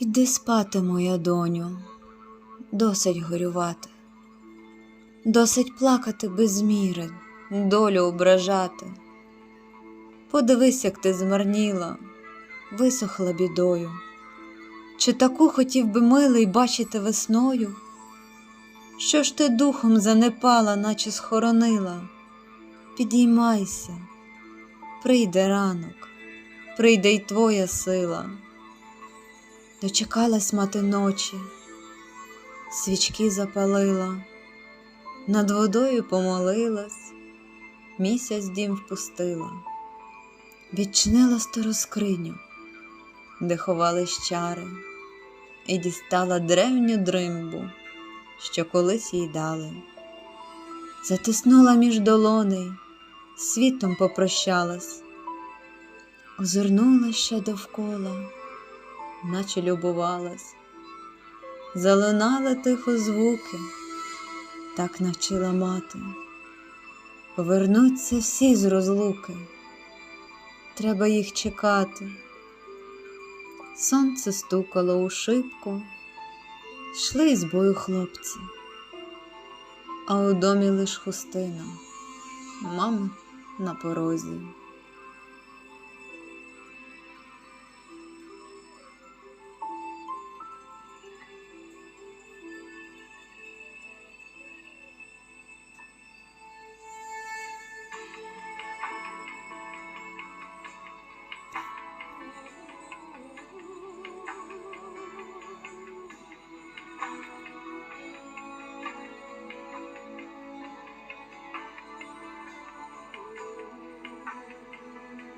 Іди спати, моя доню, досить горювати, досить плакати без міри, долю ображати. Подивись, як ти змарніла, висохла бідою. Чи таку хотів би милий бачити весною? Що ж ти духом занепала, наче схоронила? Підіймайся, прийде ранок, прийде й твоя сила. Дочекалась мати ночі, свічки запалила, над водою помолилась, місяць дім впустила, відчинила стару скриню, де ховались чари, і дістала древню дримбу, що колись їй дали, затиснула між долоней, світом попрощалась, озирнула ще довкола наче любувалась, залунали тихо звуки, так навчила мати. Повернуться всі з розлуки, треба їх чекати. Сонце стукало у шибку, йшли з бою хлопці, а у домі лиш хустина, мами на порозі.